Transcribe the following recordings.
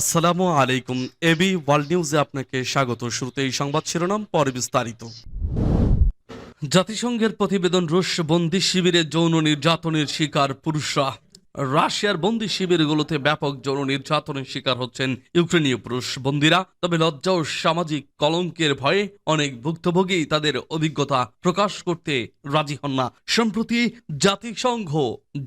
আসসালামু আলাইকুম। AB world নিউজে আপনাকে স্বাগত। শুরুতে এই সংবাদ শিরোনাম, পরে বিস্তারিত। জাতিসংঘের প্রতিবেদন রুশ বন্দি শিবিরে যৌন নির্যাতনের শিকার পুরুষরা। রাশিয়ার বন্দি শিবিরগুলোতে ব্যাপক যৌন নির্যাতনের শিকার হচ্ছেন ইউক্রেনীয় পুরুষ বন্দিরা। তবে লজ্জা ও সামাজিক কলঙ্কের ভয়ে অনেক ভুক্তভোগী তাদের অভিজ্ঞতা প্রকাশ করতে রাজি হন না। সম্প্রতি জাতিসংঘ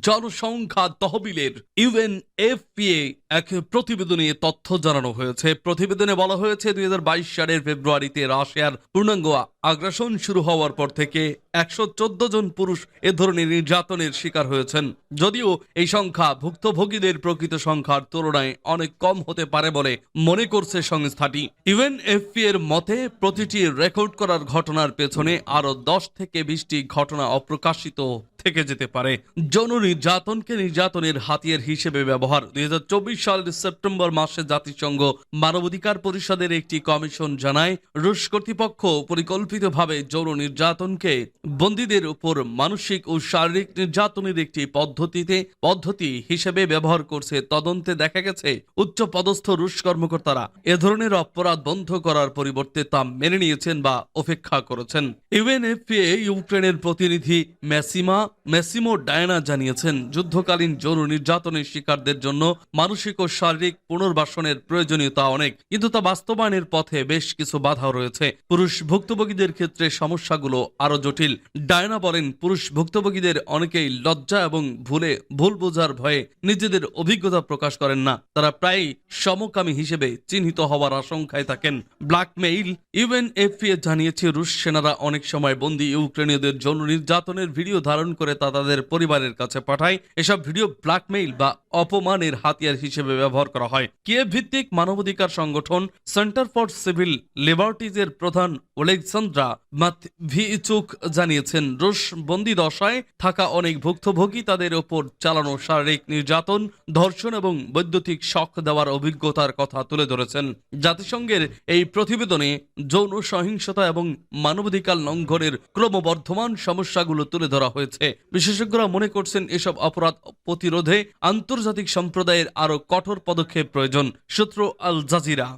জনসংখ্যা তহবিলের ইউএনএফপিএ এক প্রতিবেদনে তথ্য জানানো হয়েছে। প্রতিবেদনে বলা হয়েছে, দুই হাজার বাইশ সালের ফেব্রুয়ারিতে রাশিয়ার পূর্ণাঙ্গ আগ্রাসন শুরু হওয়ার পর থেকে একশো চোদ্দ জন পুরুষ এ ধরনের নির্যাতনের শিকার হয়েছেন। যদিও এই সংখ্যা ভুক্তভোগীদের প্রকৃত সংখ্যার তুলনায় অনেক কম হতে পারে বলে মনে করছে সংস্থাটি। ইউএনএফপি এর মতে, প্রতিটি রেকর্ড করার ঘটনার পেছনে আরও দশ থেকে বিশটি ঘটনা অপ্রকাশিত থেকে যেতে পারে। যৌন নির্যাতনকে নির্যাতনের হাতিয়ার হিসেবে ব্যবহার। দুই সালের সেপ্টেম্বর মাসে জাতিসংঘ মানবাধিকার পরিষদের একটি কমিশন জানায়, রুশ কর্তৃপক্ষ পরিকল্পিতভাবে যৌন নির্যাতনকে বন্দীদের উপর মানসিক ও শারীরিক নির্যাতনের একটি পদ্ধতিতে পদ্ধতি হিসেবে ব্যবহার করছে। তদন্তে দেখা গেছে উচ্চ পদস্থ রুশ কর্মকর্তারা এ ধরনের অপরাধ বন্ধ করার পরিবর্তে তা মেনে নিয়েছেন বা উপেক্ষা করেছেন। ইউএনএফপিএ ইউক্রেনের প্রতিনিধি ম্যাসিমা ম্যাসিমো ডায়না জানিয়েছেন, যুদ্ধকালীন যৌন নির্যাতনের শিকারদের জন্য মানসিক ও শারীরিক পুনর্বাসনের প্রয়োজনীয়তা অনেক, কিন্তু তা বাস্তবায়নের পথে বেশ কিছু বাধা রয়েছে। পুরুষ ভুক্তভোগীদের ক্ষেত্রে সমস্যাগুলো আরও জটিল। ডায়না বলেন, পুরুষ ভুক্তভোগীদের অনেকেই লজ্জা এবং ভুলে, ভুল বোঝার ভয়ে নিজেদের অভিজ্ঞতা প্রকাশ করেন না। তারা প্রায়ই সমকামী হিসেবে চিহ্নিত হওয়ার আশঙ্কায় থাকেন। ব্ল্যাকমেইল ইউএনএফপিএ জানিয়েছে, রুশ সেনারা অনেক সময় বন্দী ইউক্রেনীয়দের যৌন নির্যাতনের ভিডিও ধারণ করে তা তাদের পরিবারের কাছে পাঠায়। এসব ভিডিও ব্ল্যাকমেইল বা অপমানের হাতিয়ার হিসেবে ব্যবহার করা হয়। কিয়েভ ভিত্তিক মানবাধিকার সংগঠন সেন্টার ফর সিভিল লিবার্টিজের প্রধান ওলেকসান্দ্রা মাতভিচুক জানিয়েছেন, রুশ বন্দি দশায় থাকা অনেক ভুক্তভোগী তাদের ওপর চালানো শারীরিক নির্যাতন, ধর্ষণ এবং বৈদ্যুতিক শক দেওয়ার অভিজ্ঞতার কথা তুলে ধরেছেন। জাতিসংঘের এই প্রতিবেদনে যৌন সহিংসতা এবং মানবাধিকার লঙ্ঘনের ক্রমবর্ধমান সমস্যাগুলো তুলে ধরা হয়েছে। বিশেষজ্ঞরা মনে করছেন এসব অপরাধ প্রতিরোধে আন্তর্জাতিক সম্প্রদায়ের আরও কঠোর পদক্ষেপ প্রয়োজন, সূত্র আল জাজিরা।